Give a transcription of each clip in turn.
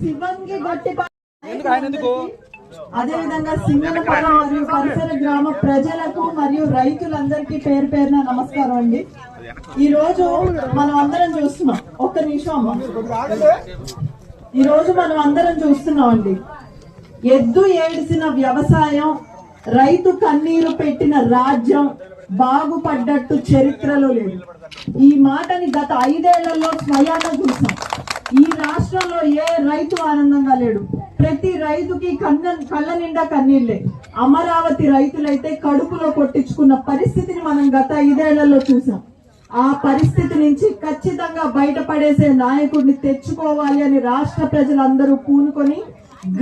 శివంగి గట్టి ఎందుకు ఆయన ఎందుకు? అదే విధంగా సింగనపల్లి మరియు పరిసర గ్రామ ప్రజలకు మరియు రైతులందరికీ పేరు పేరున నమస్కారం అండి. ఈ రోజు మనం అందరం చూస్తున్నాం. ఒక్క నిమిషం అమ్మ. ఈ రోజు మనం అందరం చూస్తున్నాం అండి. ఎద్దు ఏడిసిన వ్యవసాయం రైతు కన్నీరు పెట్టిన రాజ్యం బాగుపడ్డట్టు చరిత్రలో లేదు. ఈ మాటని గత ఐదేళ్ళలో స్వయాన చూసాం. ఈ రాష్ట్రంలో ఏ రైతు ఆనందంగా లేడు. ప్రతి రైతుకి కన్న కళ్ళ నిండా కన్నీళ్ళే. అమరావతి రైతులైతే కడుపులో కొట్టించుకున్న పరిస్థితిని మనం గత ఐదేళ్ళలో చూసాం. ఆ పరిస్థితి నుంచి ఖచ్చితంగా బయటపడేసే నాయకుడిని తెచ్చుకోవాలి అని రాష్ట్ర ప్రజలందరూ పూనుకొని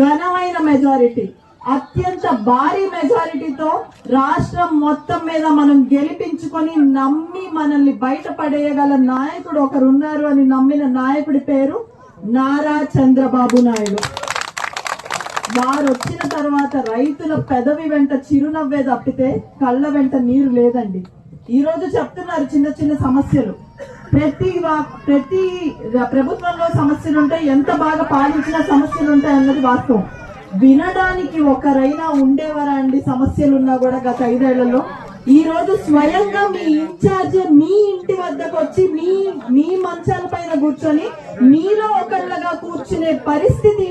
ఘనమైన మెజారిటీ అత్యంత భారీ మెజారిటీతో రాష్ట్రం మొత్తం మీద మనం గెలిపించుకొని నమ్మి మనల్ని బయటపడేయగల నాయకుడు ఒకరు ఉన్నారు అని నమ్మిన నాయకుడి పేరు నారా చంద్రబాబు నాయుడు. వారు వచ్చిన తర్వాత రైతుల పెదవి వెంట చిరునవ్వే తప్పితే కళ్ళ వెంట నీరు లేదండి. ఈరోజు చెప్తున్నారు చిన్న చిన్న సమస్యలు. ప్రతి ప్రతి ప్రభుత్వంలో సమస్యలు ఉంటాయి ఎంత బాగా పాలించిన సమస్యలు ఉంటాయి అన్నది వాస్తవం. వినడానికి ఒకరైనా ఉండేవారా అండి సమస్యలు ఉన్నా కూడా గత ఐదేళ్ళలో? ఈ రోజు స్వయంగా మీ ఇన్ఛార్జ్ మీ ఇంటి వద్దకు వచ్చి మీ మీ మంచాల పైన కూర్చొని మీలో ఒకళ్ళగా కూర్చునే పరిస్థితి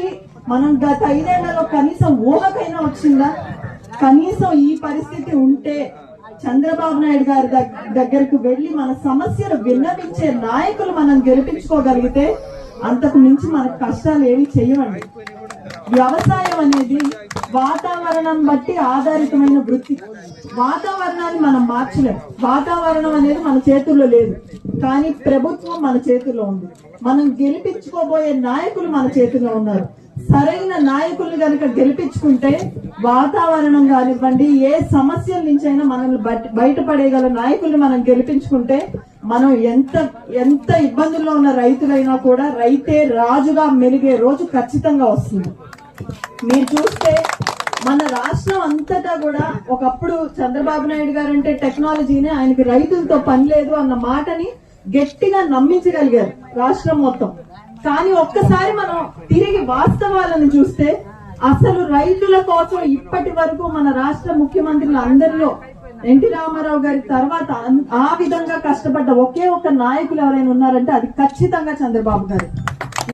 మనం గత ఐదేళ్ళలో కనీసం ఊహకైనా వచ్చిందా? కనీసం ఈ పరిస్థితి ఉంటే చంద్రబాబు నాయుడు గారి దగ్గరకు వెళ్ళి మన సమస్యలు విన్నవించే నాయకులు మనం గెలిపించుకోగలిగితే అంతకు మించి మనకు కష్టాలు ఏమి చేయమండి వ్యవసాయం అనేది వాతావరణం బట్టి ఆధారితమైన వృత్తి. వాతావరణాన్ని మనం మార్చలేం. వాతావరణం అనేది మన చేతుల్లో లేదు. కానీ ప్రభుత్వం మన చేతుల్లో ఉంది. మనం గెలిపించుకోబోయే నాయకులు మన చేతుల్లో ఉన్నారు. సరైన నాయకులు కనుక గెలిపించుకుంటే వాతావరణం కానివ్వండి ఏ సమస్యల నుంచైనా మనల్ని బయట- బయటపడేయగల నాయకుల్ని మనం గెలిపించుకుంటే మనం ఎంత ఎంత ఇబ్బందుల్లో ఉన్న రైతులైనా కూడా రైతే రాజుగా మెలిగే రోజు ఖచ్చితంగా వస్తుంది. మీరు చూస్తే మన రాష్ట్రం అంతటా కూడా ఒకప్పుడు చంద్రబాబు నాయుడు గారు అంటే టెక్నాలజీనే ఆయనకి రైతులతో పని లేదు అన్న మాటని గట్టిగా నమ్మించగలిగారు రాష్ట్రం మొత్తం. కానీ ఒక్కసారి మనం తిరిగి వాస్తవాలను చూస్తే అసలు రైతుల కోసం ఇప్పటి వరకు మన రాష్ట్ర ముఖ్యమంత్రులు అందరిలో ఎన్టీ రామారావు గారి తర్వాత ఆ విధంగా కష్టపడ్డ ఒకే ఒక నాయకులు ఎవరైనా ఉన్నారంటే అది ఖచ్చితంగా చంద్రబాబు గారు.